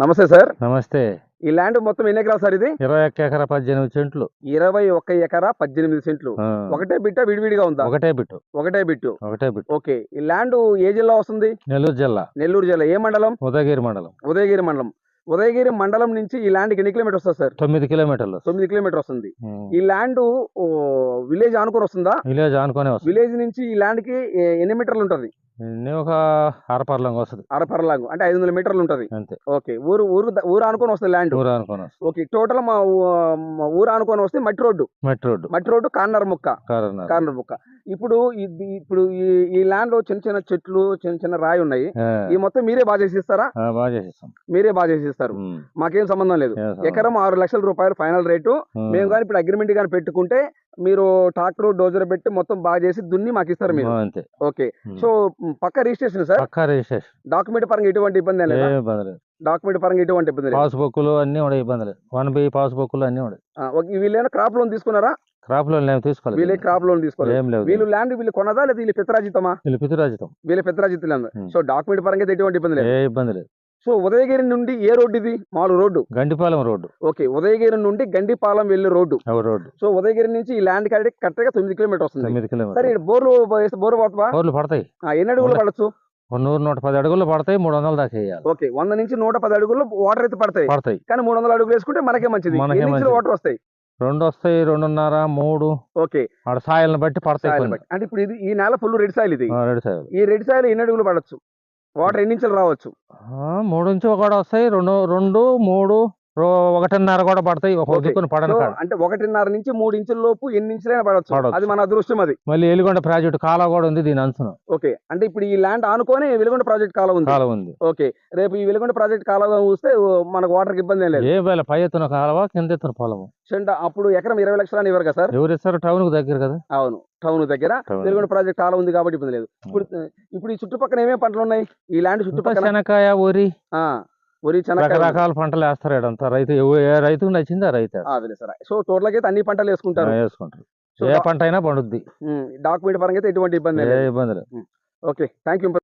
నమస్తే సార్. నమస్తే. ఈ ల్యాండ్ మొత్తం ఎన్ని ఎకరాలు సార్ ఇది? ఇరవై ఒక్క ఎకరా పద్దెనిమిది సెంట్లు. ఇరవై ఒక్క ఎకరా పద్దెనిమిది సెంట్లు. ఒకటే బిట్ట విడివిడిగా ఉందా? ఒకటే బిట్టు. ఒకటే బిట్టు. ఒకటే బిట్టు. ఓకే. ఈ ల్యాండ్ ఏ జిల్లా వస్తుంది? నెల్లూరు జిల్లా. నెల్లూరు జిల్లా. ఏ మండలం? ఉదయగిరి మండలం. ఉదయగిరి మండలం. ఉదయగిరి మండలం నుంచి ఈ ల్యాండ్కి ఎన్ని కిలోమీటర్ వస్తుంది సార్? తొమ్మిది కిలోమీటర్లు. తొమ్మిది కిలోమీటర్ వస్తుంది. ఈ ల్యాండ్ విలేజ్ ఆనుకొని వస్తుందా? విలేజ్ ఆనుకొని విలేజ్ నుంచి ఈ ల్యాండ్కి ఏ- ఎన్ని మీటర్లు ఉంటుంది? ఒక అరపర్లంగా వస్తుంది. అరపరలాగు అంటే ఐదు వందల మీటర్లు ఉంటుంది. అంతే. ఓకే. ఊరు ఊరు ఊరు ఆనుకొని వస్తుంది ల్యాండ్. ఊరు వస్తుంది. ఓకే. టోటల్ మా ఊరు ఆనుకొని వస్తే మట్టి రోడ్డు. మట్టి రోడ్డు. మట్టి రోడ్డు కార్నర్ ముక్క. కార్నర్ ముక్క. ఇప్పుడు ఇప్పుడు ఈ ల్యాండ్లో చిన్న చిన్న చెట్లు చిన్న చిన్న రాయి ఉన్నాయి. ఈ మొత్తం మీరే బాగా చేసి ఇస్తారా ఆ, బాగా చేసేస్తాం. మీరే బాగా చేసి ఇస్తారు ఉమ్. మాకేం సంబంధం లేదు? ఎకరం ఆరు లక్షల రూపాయలు ఫైనల్ రేటు. మేము కానీ ఇప్పుడు అగ్రిమెంట్ కానీ పెట్టుకుంటే మీరు ట్రాక్టర్ డోజర్ పెట్టి మొత్తం బాగా చేసి దున్ని మాకు ఇస్తారు మీరు. అంతే. ఓకే. సో పక్క రిజిస్ట్రేషన్ సార్? పక్కా రిజిస్ట్రేషన్. డాక్యుమెంట్ పరంగా ఎటువంటి ఇబ్బంది లేదా? ఏ ఇబ్బంది లేదు. డాక్యుమెంట్ పరంగా ఎటువంటి ఇబ్బంది లేదు? పాస్ బుక్కులు అన్ని ఉండే ఇబ్బంది లేదు. వన్ బి పాస్ బుక్కులు అన్ని ఉండే ఆ, ఓకే, వీళ్ళేనా క్రాప్ లోన్ తీసుకున్నారా? క్రాప్ లోన్ ఏమి వీళ్ళే తీసుకోవాలి క్రాప్ లోన్ తీసుకోలేదు. ఏం లేదు వీళ్ళు ల్యాండ్ వీళ్ళు కొన్నదా లేదా? వీళ్ళు పిత్రాజితమా? వీళ్ళు పితురాజితం. వీళ్ళ పిత్రాజిత్ ల్యాండ్. సో డాక్యుమెంట్ పరంగా అయితే ఎటువంటి ఇబ్బంది లేదు? ఏ ఇబ్బంది లేదు. సో ఉదయగిరి నుండి ఏ రోడ్డు ఇది? మామూలు road. Gandipalem road. Okay Udayagiri నుండి గండిపాలెం వెళ్ళే రోడ్డు. రోడ్డు. సో ఉదయగిరి నుంచి ఈ ల్యాండ్ కాడికి కరెక్ట్గా తొమ్మిది కిలోమీటర్ వస్తుంది. తొమ్మిది సరే బోర్లు వేస్తే బోర్ పోతుందా రోడ్లు పడతాయి. ఎన్ని అడుగులు. పడచ్చు? నూరు నూట పది అడుగులు పడతాయి మూడు వందల దాకా వేయాలి. ఓకే వంద నుంచి నూట పది అడుగులు వాటర్ అయితే పడతాయి. పడతాయి. కానీ మూడు వందల అడుగులు వేసుకుంటే మనకే మంచిది. మనకే. వాటర్ వస్తాయి? రెండు వస్తాయి రెండున్నర మూడు. ఓకే. ఆడ సాయలను బట్టి పడతాయి సాయిల్. అంటే ఇప్పుడు ఇది ఈ నేల ఫుల్ రెడ్ సాయిల్ ఇది. రెండు సాయలు ఈ రెడ్ సాయిల్ ఎన్ని అడుగులు పడచ్చు? వాటర్ ఎన్ని ఇంచులు రావచ్చు? మూడు నుంచి ఒకటి వస్తాయి. రెండు రెండు మూడు ఒకటిన్నర కూడా పడతాయి ఒక. దిక్కున పడను అంటే ఒకటిన్నర నుంచి మూడు ఇంచుల లోపు ఎన్ని ఇంచులైనా పడవచ్చు. అది మన అదృష్టం అది. మళ్ళీ ఎలిగొండ ప్రాజెక్టు కాలువ కూడా ఉంది దీని అంచున. ఓకే. అంటే ఇప్పుడు ఈ ల్యాండ్ ఆనుకొని వెలుగొండ ప్రాజెక్ట్ కాలం ఉంది. కాలువ ఉంది. ఓకే. రేపు ఈ వెలుగొండ ప్రాజెక్ట్ కాలం చూస్తే మనకు వాటర్ ఇబ్బంది ఏం లేదు. ఏ వేళ పై ఎత్తున కాలువ కింద ఎత్తున పొలము? చెండ అప్పుడు ఎకరం ఇరవై లక్షలు అని ఇవ్వరు కదా సార్? ఎవరు ఇస్తారు? టౌన్కు దగ్గర కదా. అవును. టౌన్ దగ్గర. వెలుగొండ ప్రాజెక్ట్ కాలం ఉంది కాబట్టి ఇబ్బంది లేదు. ఇప్పుడు ఇప్పుడు ఈ చుట్టుపక్కల ఏమేమి పంటలు ఉన్నాయి? ఈ ల్యాండ్ చుట్టుపక్కల శనక్కాయ వరి. ఆ, వరి రకరకాల పంటలు వేస్తారు ఈడంతా. రైతు ఏ రైతుకు నచ్చింది ఆ రైతు సో టోటల్ అయితే అన్ని పంటలు వేసుకుంటారు. వేసుకుంటారు. ఏ పంట అయినా పండుద్ది. డాక్యుమెంట్ పరంగా అయితే ఎటువంటి ఇబ్బంది ఇబ్బంది లేదు. ఓకే. Thank you